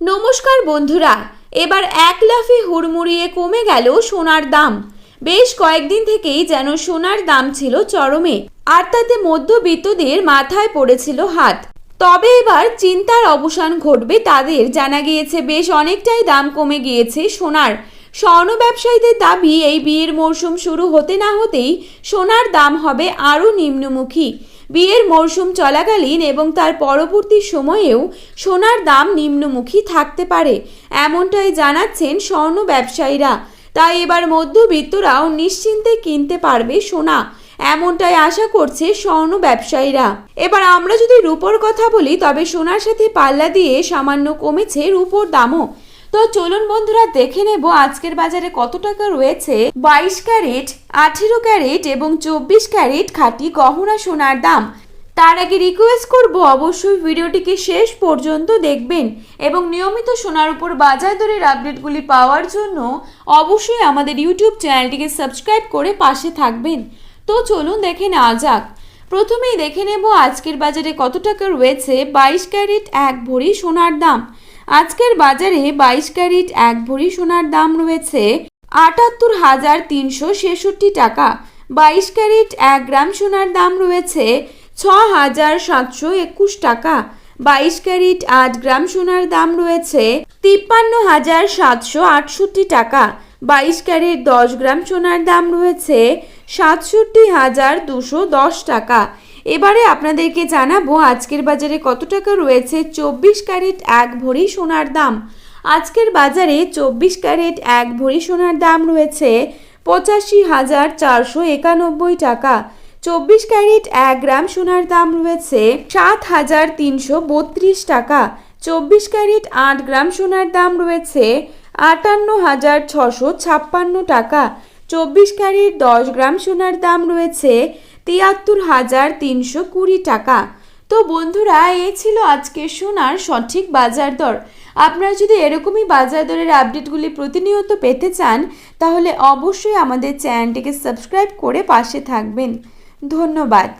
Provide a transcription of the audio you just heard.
নমস্কার বন্ধুরা, এবার এক লাফে হুড়মুড়িয়ে কমে গেল সোনার দাম। বেশ কয়েকদিন থেকেই যেন সোনার দাম ছিল চরমে, আর তাতে মধ্যবিত্তদের মাথায় পড়েছিল হাত। তবে এবার চিন্তার অবসান ঘটবে তাদের, জানা গিয়েছে বেশ অনেকটাই দাম কমে গিয়েছে সোনার। স্বর্ণ ব্যবসায়ীদের দাবি, এই বিয়ের মরশুম শুরু হতে না হতেই সোনার দাম হবে আরও নিম্নমুখী। বিয়ের মরশুম চলাকালীন এবং তার পরবর্তী সময়েও সোনার দাম নিম্নমুখী থাকতে পারে, এমনটাই জানাচ্ছেন স্বর্ণ ব্যবসায়ীরা। তাই এবার মধ্যবিত্তরাও নিশ্চিন্তে কিনতে পারবে সোনা, এমনটাই আশা করছে স্বর্ণ ব্যবসায়ীরা। এবার আমরা যদি রূপোর কথা বলি, তবে সোনার সাথে পাল্লা দিয়ে সামান্য কমেছে রূপোর দামও। তো চলুন বন্ধুরা, দেখে নেব আজকের বাজারে কত টাকা রয়েছে। বাইশ ক্যারেট, আঠেরো ক্যারেট এবং চব্বিশ ক্যারেট খাঁটি গহনা সোনার দাম। তার আগে রিকোয়েস্ট করব, অবশ্যই ভিডিওটিকে শেষ পর্যন্ত দেখবেন এবং নিয়মিত সোনার উপর বাজার দরের আপডেটগুলি পাওয়ার জন্য অবশ্যই আমাদের ইউটিউব চ্যানেলটিকে সাবস্ক্রাইব করে পাশে থাকবেন। তো চলুন দেখে নেওয়া যাক। প্রথমেই দেখে নেব আজকের বাজারে কত টাকা রয়েছে। বাইশ ক্যারেট, এক ভরি সোনার দাম। আজকের বাজারে বাইশ ক্যারেট, এক ভরি সোনার দাম রয়েছে আটাত্তর হাজার তিনশো ছেষট্টি টাকা। বাইশ ক্যারেট, এক গ্রাম সোনার দাম রয়েছে ছ হাজার সাতশো একুশ টাকা। বাইশ ক্যারেট, আট গ্রাম সোনার দাম রয়েছে তিপ্পান্ন হাজার সাতশো আটষট্টি টাকা। বাইশ ক্যারেট, দশ গ্রাম সোনার দাম রয়েছে সাতষট্টি হাজার দুশো দশ টাকা। এবারে আপনাদেরকে জানাব আজকের বাজারে কত টাকা রয়েছে? চব্বিশ ক্যারেট এক ভরি সোনার দাম। আজকের বাজারে চব্বিশ ক্যারেট এক ভরি সোনার দাম রয়েছে পঁচাশি হাজার চারশো একানব্বই টাকা। চব্বিশ ক্যারেট এক গ্রাম সোনার দাম রয়েছে সাত হাজার তিনশো বত্রিশ টাকা। চব্বিশ ক্যারেট আট গ্রাম সোনার দাম রয়েছে আটান্ন হাজার ছশো ছাপ্পান্ন টাকা। চব্বিশ ক্যারেট দশ গ্রাম সোনার দাম রয়েছে তিয়াত্তর হাজার তিনশো কুড়ি টাকা। তো বন্ধুরা, এ ছিল আজকে সোনার সঠিক বাজার দর। আপনারা যদি এরকমই বাজার দরের আপডেটগুলি প্রতিনিয়ত পেতে চান, তাহলে অবশ্যই আমাদের চ্যানেলটিকে সাবস্ক্রাইব করে পাশে থাকবেন। ধন্যবাদ।